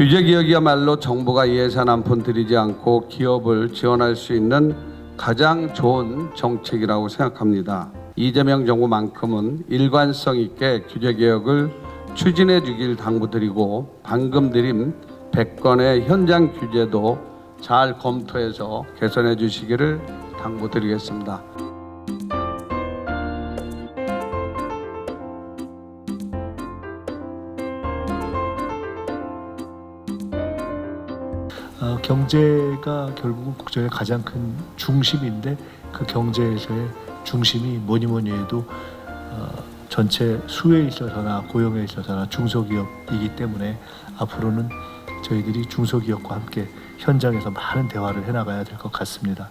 규제 개혁이야말로 정부가 예산 한 푼 들이지 않고 기업을 지원할 수 있는 가장 좋은 정책이라고 생각합니다. 이재명 정부만큼은 일관성 있게 규제 개혁을 추진해 주길 당부드리고 방금 드린 100건의 현장 규제도 잘 검토해서 개선해 주시기를 당부드리겠습니다. 어, 경제가 결국은 국정의 가장 큰 중심인데 그 경제에서의 중심이 뭐니 뭐니 해도 어, 전체 수에 있어서나 고용에 있어서나 중소기업이기 때문에 앞으로는 저희들이 중소기업과 함께 현장에서 많은 대화를 해나가야 될 것 같습니다.